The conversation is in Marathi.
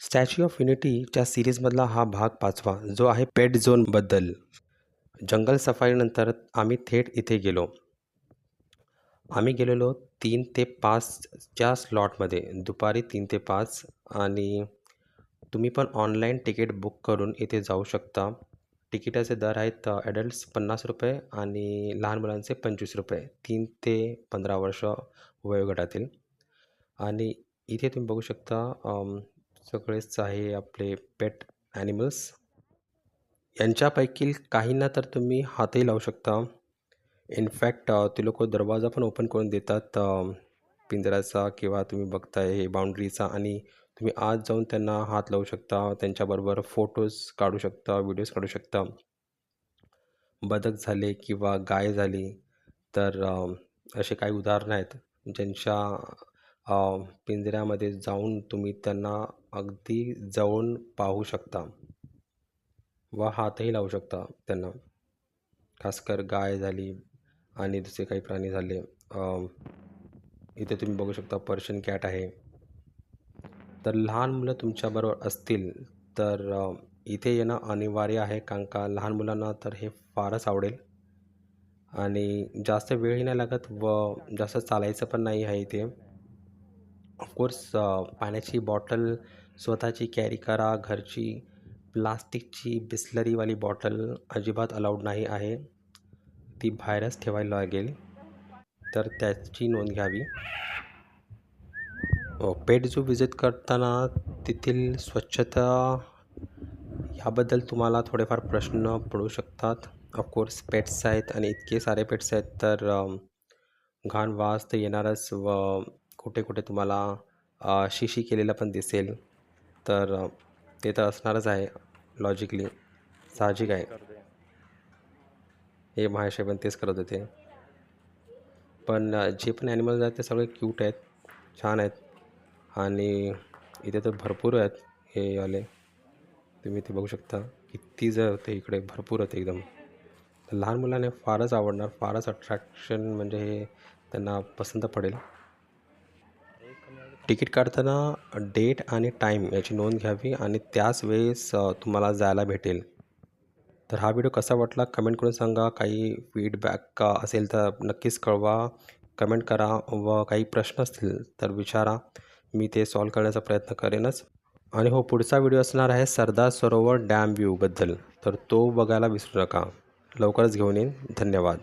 स्टॅच्यू ऑफ युनिटीच्या सिरीजमधला हा भाग पाचवा जो आहे पेट झोनबद्दल. जंगल सफारीनंतर आम्ही थेट इथे गेलो. आम्ही गेलेलो तीन ते पाचच्या स्लॉटमध्ये दुपारी तीन ते पाच. आणि तुम्ही पण ऑनलाईन तिकीट बुक करून इथे जाऊ शकता. तिकिटाचे दर आहेत ॲडल्ट्स पन्नास रुपये आणि लहान मुलांचे पंचवीस रुपये. तीन ते पंधरा वर्ष वयोगटातील. आणि इथे तुम्ही बघू शकता सगळेच आहे आपले पेट ॲनिमल्स यांच्यापैकी काहींना तर तुम्ही हातही लावू शकता. इनफॅक्ट ते लोक दरवाजा पण ओपन करून देतात पिंजऱ्याचा किंवा तुम्ही बघताय हे बाउंड्रीचा आणि तुम्ही आत जाऊन त्यांना हात लावू शकता त्यांच्याबरोबर फोटोज काढू शकता व्हिडिओज काढू शकता. बदक झाले किंवा गाय झाली तर असे काही उदाहरणं आहेत ज्यांच्या पिंजऱ्यामध्ये जाऊन तुम्ही त्यांना अगदी जवळून पाहू शकता व हातही लावू शकता त्यांना. खासकर गाय झाली आणि दुसरे काही प्राणी झाले. इथे तुम्ही बघू शकता पर्शियन कॅट आहे. तर लहान मुलं तुमच्याबरोबर असतील तर इथे येणं अनिवार्य आहे कारण का लहान मुलांना तर हे फारच आवडेल. आणि जास्त वेळही नाही लागत व जास्त चालायचं पण नाही आहे इथे. ऑफकोर्स पाण्याची बॉटल स्वतःची कॅरी करा घरची प्लास्टिकची बिस्लरीवाली बॉटल अजिबात अलाउड नाही आहे. ती बाहेरच ठेवायला लागेल. तर त्याची नोंद घ्यावी. पेट झू विजिट करताना तेथील स्वच्छता ह्याबद्दल तुम्हाला थोडेफार प्रश्न पडू शकतात. ऑफकोर्स पेट्स आहेत आणि इतके सारे पेट्स आहेत तर घाण वास तर येणारच व कुठे कुठे तुम्हाला शिशी केलेलं पण दिसेल. तर ते तर असणारच आहे लॉजिकली साहजिक आहे. हे महाशय पण तेच करत होते. पण जे पण ॲनिमल्स आहेत ते सगळे क्यूट आहेत छान आहेत. आणि इथे तर भरपूर आहेत हे आले तुम्ही ते बघू शकता. किती जर होते इकडे भरपूर होते एकदम. लहान मुलांना फारच आवडणार फारच अट्रॅक्शन म्हणजे हे त्यांना पसंत पडेल. तिकीट काढताना डेट आणि टाईम याची नोंद घ्यावी आणि त्याच वेळेस तुम्हाला जायला भेटेल. तर हा व्हिडिओ कसा वाटला कमेंट करून सांगा. काही फीडबॅक असेल तर नक्कीच कळवा. कमेंट करा व काही प्रश्न असतील तर विचारा. मी ते सॉल्व करण्याचा प्रयत्न करेनच. आणि हो पुढचा व्हिडिओ असणार आहे सरदार सरोवर डॅम व्ह्यूबद्दल तर तो बघायला विसरू नका. लवकरच घेऊन येईन. धन्यवाद.